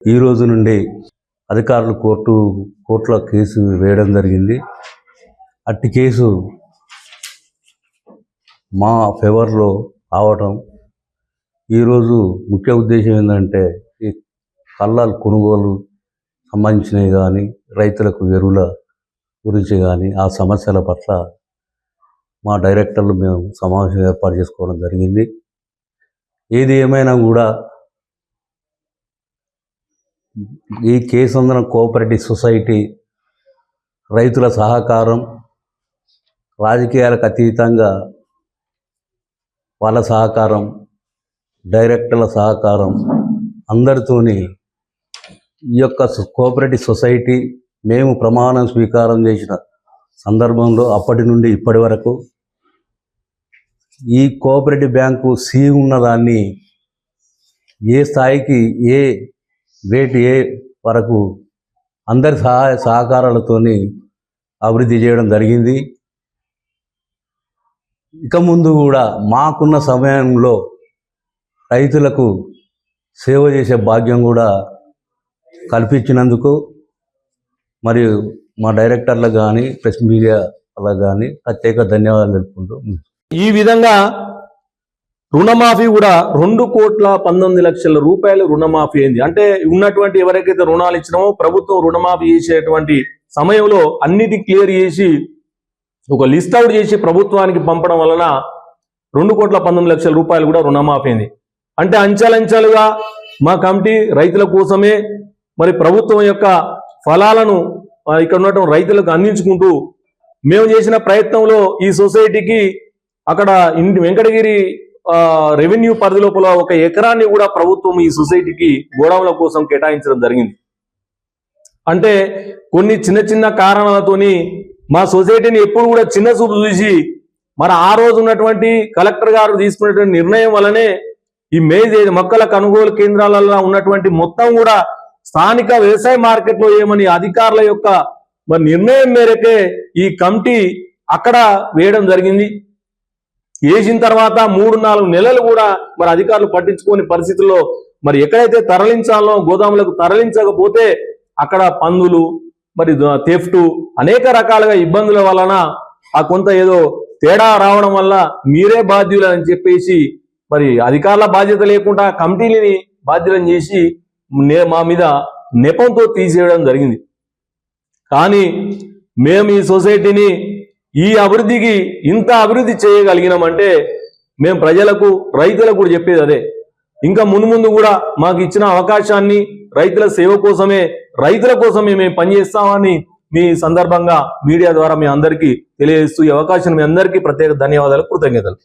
ఈ రోజు నుండి అధికారులు కోర్టు కోర్టులో కేసు వేయడం జరిగింది. అట్టి కేసు మా ఫేవర్లో రావటం. ఈరోజు ముఖ్య ఉద్దేశం ఏంటంటే ఈ కళ్ళాలు కొనుగోలు సంబంధించినవి కానీ రైతులకు ఎరువుల గురించి కానీ ఆ సమస్యల పట్ల మా డైరెక్టర్లు మేము సమావేశం ఏర్పాటు చేసుకోవడం జరిగింది. ఏది ఏమైనా కూడా ఈ కేసందన కోఆపరేటివ్ సొసైటీ రైతుల సహకారం రాజకీయాలకు అతీతంగా వాళ్ళ సహకారం డైరెక్టర్ల సహకారం అందరితోని ఈ యొక్క కోఆపరేటివ్ సొసైటీ మేము ప్రమాణం స్వీకారం చేసిన సందర్భంలో అప్పటి నుండి ఇప్పటి వరకు ఈ కోఆపరేటివ్ బ్యాంకు సి ఉన్నదాన్ని ఏ స్థాయికి ఏ గ్రేట్ ఏ వరకు అందరి సహాయ సహకారాలతోని అభివృద్ధి చేయడం జరిగింది. ఇక ముందు కూడా మాకున్న సమయంలో రైతులకు సేవ చేసే భాగ్యం కూడా కల్పించినందుకు మరియు మా డైరెక్టర్లకు కానీ ప్రెస్ మీడియా వాళ్ళకు కానీ ప్రత్యేక ధన్యవాదాలు తెలుపుకుంటూ ఈ విధంగా రుణమాఫీ కూడా రెండు కోట్ల పంతొమ్మిది లక్షల రూపాయలు రుణమాఫీ అయింది. అంటే ఉన్నటువంటి ఎవరికైతే రుణాలు ఇచ్చినామో ప్రభుత్వం రుణమాఫీ చేసేటువంటి సమయంలో అన్నిటి క్లియర్ చేసి ఒక లిస్ట్ అవుట్ చేసి ప్రభుత్వానికి పంపడం వలన రెండు కోట్ల పంతొమ్మిది లక్షల రూపాయలు కూడా రుణమాఫీ అయింది. అంటే అంచెలంచెలుగా మా కమిటీ రైతుల కోసమే మరి ప్రభుత్వం యొక్క ఫలాలను ఇక్కడ ఉన్నటువంటి రైతులకు అందించుకుంటూ మేము చేసిన ప్రయత్నంలో ఈ సొసైటీకి అక్కడ ఇంటి వెంకటగిరి రెవెన్యూ పరిధి లోపల ఒక ఎకరాన్ని కూడా ప్రభుత్వం ఈ సొసైటీకి గోడౌన్ల కోసం కేటాయించడం జరిగింది. అంటే కొన్ని చిన్న చిన్న కారణాలతోని మా సొసైటీని ఎప్పుడు కూడా చిన్న చూపు చూసి మరి ఆ రోజు ఉన్నటువంటి కలెక్టర్ గారు తీసుకున్నటువంటి నిర్ణయం వలనే ఈ మేజ్ మొక్కల కొనుగోలు కేంద్రాలలో ఉన్నటువంటి మొత్తం కూడా స్థానిక వ్యవసాయ మార్కెట్లో ఏమని అధికారుల యొక్క మరి నిర్ణయం మేరకే ఈ కమిటీ అక్కడ వేయడం జరిగింది. వేసిన తర్వాత మూడు నాలుగు నెలలు కూడా మరి అధికారులు పట్టించుకోని పరిస్థితుల్లో మరి ఎక్కడైతే తరలించాలో గోదాములకు తరలించకపోతే అక్కడ పందులు మరి తెఫ్ట్ అనేక రకాలుగా ఇబ్బందుల వలన ఆ కొంత ఏదో తేడా రావడం వల్ల మీరే బాధ్యులని చెప్పేసి మరి అధికారుల బాధ్యత లేకుండా కమిటీని బాధ్యులను చేసి నే- మా మీద నెపంతో తీసేయడం జరిగింది. కానీ మేము ఈ సొసైటీని ఈ అభివృద్ధికి ఇంత అభివృద్ధి చేయగలిగినామంటే మేము ప్రజలకు రైతులకు కూడా చెప్పేది అదే. ఇంకా మున్ముందు కూడా మాకు ఇచ్చిన అవకాశాన్ని రైతుల సేవ కోసమే రైతుల కోసమే మేము పనిచేస్తామని మీ సందర్భంగా మీడియా ద్వారా మీ అందరికీ తెలియజేస్తూ ఈ అవకాశం మీ అందరికీ ప్రత్యేక ధన్యవాదాలు కృతజ్ఞతలు.